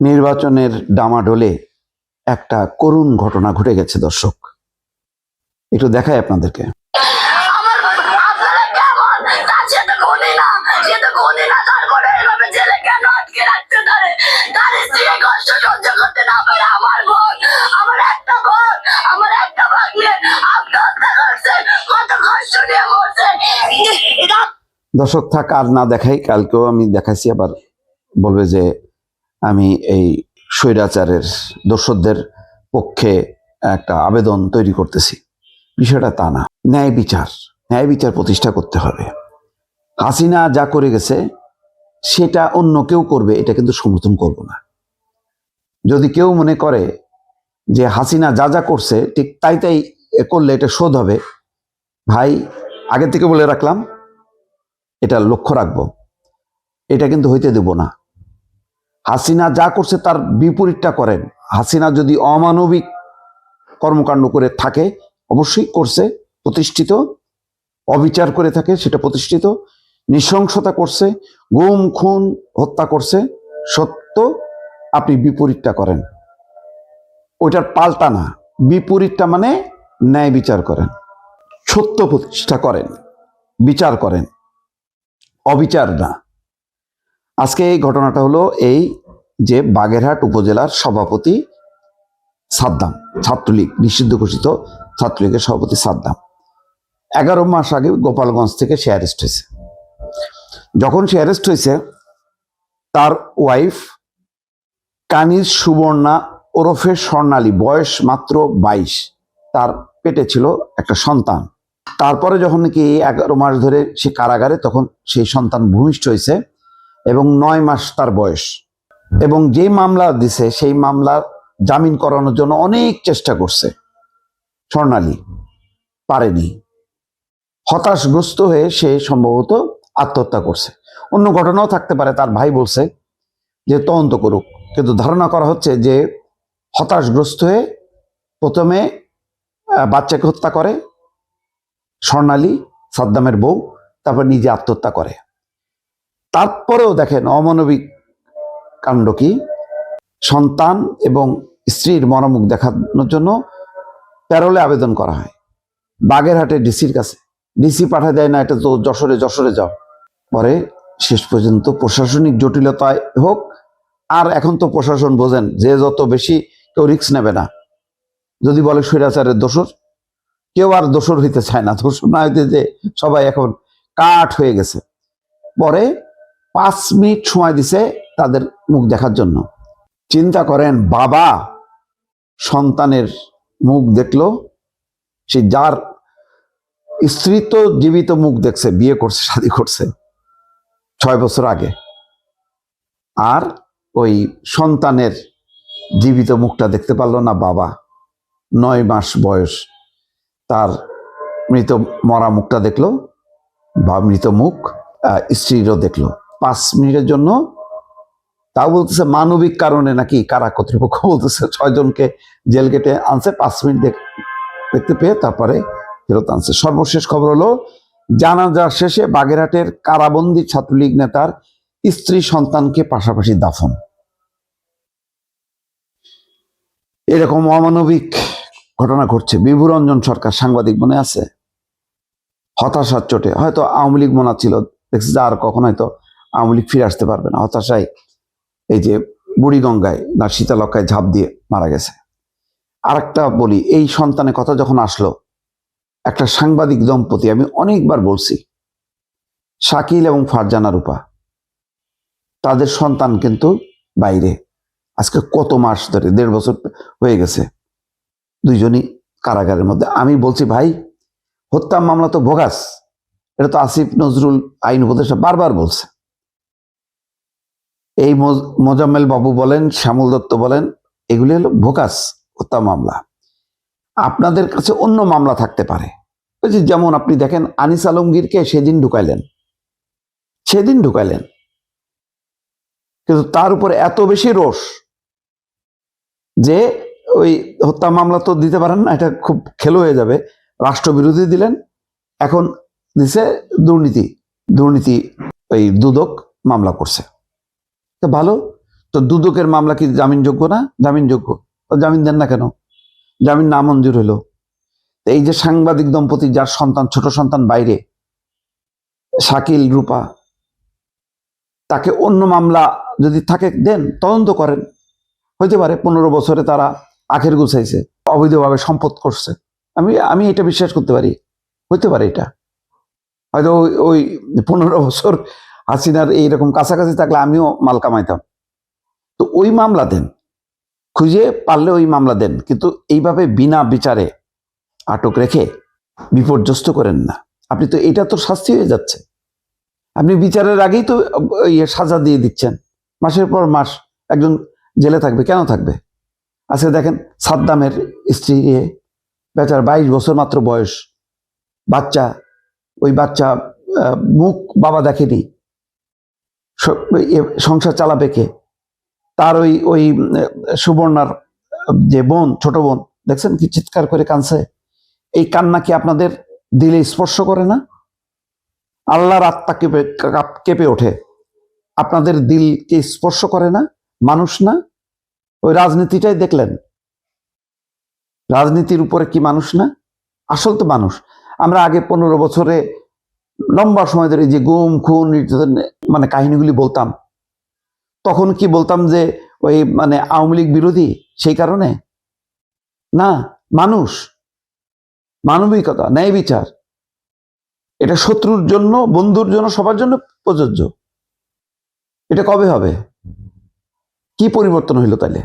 নির্বাচনের ডামাডোলে একটা করুণ ঘটনা ঘটে গেছে দর্শক। একটু দেখাই আপনাদেরকে। দর্শক থাক আর না দেখাই কালকেও আমি দেখাইছি আবার বলবে যে আমি এই স্বৈরাচারের দর্শকদের পক্ষে একটা আবেদন তৈরি করতেছি। বিষয়টা তা না। ন্যায় বিচার। ন্যায় বিচার প্রতিষ্ঠা করতে হবে। হাসিনা যা করে গেছে, সেটা অন্য কেউ করবে, এটা কিন্তু সমর্থন করব না। যদি কেউ মনে করে যে হাসিনা যা যা করছে, ঠিক তাই তাই করলে এটা শোধ হবে, ভাই, আগে থেকে বলে রাখলাম, এটা লক্ষ্য রাখব। এটা কিন্তু হইতে দেব না। হাসিনা যা করছে তার বিপরীতটা করেন। হাসিনা যদি অমানবিক কর্মকাণ্ড করে থাকে, অবশ্যই করছে, প্রতিষ্ঠিত, অবিচার করে থাকে, সেটা প্রতিষ্ঠিত, নৃশংসতা করছে, গুম, খুন, হত্যা করছে, সত্য আপনি বিপরীতটা করেন। ওইটার পাল্টা না, বিপরীতটা মানে ন্যায় বিচার করেন, সত্য প্রতিষ্ঠা করেন, বিচার করেন, অবিচার না। আজকে এই ঘটনাটা হলো এই যে বাগেরহাট উপজেলার সভাপতি সাদ্দাম, ছাত্রলীগ, নিষিদ্ধ ঘোষিত ছাত্রলীগের সভাপতি সাদ্দাম। এগারো মাস আগে গোপালগঞ্জ থেকে সে অ্যারেস্ট হয়েছে। যখন সে অ্যারেস্ট হয়েছে, তার ওয়াইফ কানিজ সুবর্ণা ওরফে স্বর্ণালী, বয়স মাত্র বাইশ, তার পেটে ছিল একটা সন্তান। তারপরে যখন নাকি এগারো মাস ধরে সে কারাগারে, তখন সেই সন্তান ভূমিষ্ঠ হয়েছে। এবং নয় মাস তার বয়স। এবং যে মামলা দিছে, সেই মামলা জামিন করানোর জন্য অনেক চেষ্টা করছে। স্বর্ণালী পারেনি। হতাশগ্রস্ত হয়ে সে সম্ভবত আত্মহত্যা করছে। অন্য ঘটনাও থাকতে পারে, তার ভাই বলছে যে, তদন্ত করুক। কিন্তু ধারণা করা হচ্ছে যে, হতাশগ্রস্ত হয়ে প্রথমে বাচ্চাকে হত্যা করে। স্বর্ণালী সাদ্দামের বউ, তারপর নিজে আত্মহত্যা করে। তারপরেও দেখেন অমানবিক কাণ্ড কি? সন্তান এবং স্ত্রীর মনোমুখ দেখানোর জন্য প্যারোলে আবেদন করা হয়। বাগেরহাটে ডিসির কাছে। ডিসি পাঠা দেয় না, এটা তো যশোরে যশোরে যাও। পরে শেষ পর্যন্ত প্রশাসনিক জটিলতায় হোক, আর এখন তো প্রশাসন বোঝেন, যে যত বেশি কেউ রিস্ক নেবে না। যদি বলে স্বৈরাচারের দোষর, কেউ আর দোষর হইতে চায় না। দোষর না হইতে যে সবাই এখন কাঠ হয়ে গেছে। পরে পাঁচ মিনিট সময় দিছে তাদের মুখ দেখার জন্য। চিন্তা করেন, বাবা সন্তানের মুখ দেখল, সে যার স্ত্রী তো জীবিত মুখ দেখছে, বিয়ে করছে, শাদী করছে, ছয় বছর আগে। আর ওই সন্তানের জীবিত মুখটা দেখতে পারল না বাবা। নয় মাস বয়স, তার মৃত মরা মুখটা দেখল, বা মৃত মুখ স্ত্রীরও দেখল। পাঁচ মিনিটের জন্য। তাও বলতেছে মানবিক কারণে নাকি কারা কর্তৃপক্ষ বলতেছে, ছয়জনকে জেল গেটে আনছে, পাঁচ মিনিট দেখ- দেখতে পেয়ে তারপরে ফেরত আনছে। সর্বশেষ খবর হলো জানাজার শেষে বাগেরহাটের কারাবন্দী ছাত্রলীগ নেতার স্ত্রী সন্তানকে পাশাপাশি দাফন। এরকম অমানবিক ঘটনা ঘটছে। বিভুরঞ্জন সরকার সাংবাদিক মনে আছে? হতাশার চোটে। হয়তো আওয়ামী লীগ মনে ছিল। দেখছি যে আর কখন হয়তো আওয়ামী লীগ ফিরে আসতে পারবে না। হতাশায় এই যে বুড়িগঙ্গায় না শীতালক্ষায় ঝাঁপ দিয়ে মারা গেছে। আরেকটা বলি, এই সন্তানের কথা যখন আসলো, একটা সাংবাদিক দম্পতি, আমি অনেকবার বলছি, শাকিল এবং ফারজানা রূপা, তাদের সন্তান কিন্তু বাইরে। আজকে কত মাস ধরে, দেড় বছর হয়ে গেছে, দুইজনই কারাগারের মধ্যে। আমি বলছি, ভাই, হত্যা মামলা তো ভোগাস। এটা তো আসিফ, নজরুল আইন উপদেষ্টা বারবার বলছে। এই মোজ- মোজাম্মেল বাবু বলেন, শ্যামল দত্ত বলেন, এগুলি হলো ভোকাস হত্যা মামলা। আপনাদের কাছে অন্য মামলা থাকতে পারে। যেমন আপনি দেখেন, আনিস আলমগীরকে সেদিন ঢুকাইলেন। সেদিন ঢুকাইলেন। কিন্তু তার উপরে এত বেশি রোষ যে ওই হত্যা মামলা তো দিতে পারেন না, এটা খুব খেলো হয়ে যাবে। রাষ্ট্রবিরোধী দিলেন, এখন দিছে দুর্নীতি দুর্নীতি ওই দুদক মামলা করছে। তো ভালো? তো দুদকের মামলা কি জামিনযোগ্য না? জামিনযোগ্য। জামিন দেন না কেন? জামিন না মঞ্জুর হলো এই যে সাংবাদিক দম্পতি যার সন্তান, ছোট সন্তান বাইরে, শাকিল, রূপা, তাকে অন্য মামলা যদি থাকে, দেন, তদন্ত করেন। হইতে পারে পনেরো বছরে তারা আখের গুছাইছে অবৈধভাবে সম্পদ করছে। আমি আমি এটা বিশ্বাস করতে পারি। হইতে পারে এটা। হয়তো ওই পনেরো বছর হাসিনার এইরকম কাছাকাছি থাকলে আমিও মাল কামাইতাম। তো ওই মামলা দেন। খুঁজে পারলে ওই মামলা দেন। কিন্তু এইভাবে বিনা বিচারে আটক রেখে বিপর্যস্ত করেন না। আপনি তো এটা তো শাস্তি হয়ে যাচ্ছে। আপনি বিচারের আগেই তো ইয়ে সাজা দিয়ে দিচ্ছেন। মাসের পর মাস একজন জেলে থাকবে, কেন থাকবে? আজকে দেখেন সাদ্দামের স্ত্রী বেচার বাইশ বছর মাত্র বয়স। বাচ্চা, ওই বাচ্চা মুখ বাবা দেখেনি। সংসার চালাবে কে? তার ওই ওই সুবর্ণার যে বোন, ছোট বোন, দেখছেন কি চিৎকার করে কানছে এই কান্না কি আপনাদের দিলে স্পর্শ করে না? আল্লাহর আত্মা কেঁপে, কাপ- ওঠে। আপনাদের দিলকে স্পর্শ করে না? মানুষ না? ওই রাজনীতিটাই দেখলেন। রাজনীতির উপরে কি মানুষ না? আসল তো মানুষ। আমরা আগে পনেরো বছরে লম্বা সময় ধরে যে গুম, খুন, নির্যাতন মানে কাহিনীগুলি বলতাম, তখন কি বলতাম যে ওই মানে আওয়ামী লীগ বিরোধী সেই কারণে? না, মানুষ, মানবিকতা, ন্যায় বিচার, এটা শত্রুর জন্য, বন্ধুর জন্য, সবার জন্য প্রযোজ্য। এটা কবে হবে? কি পরিবর্তন হইল তাহলে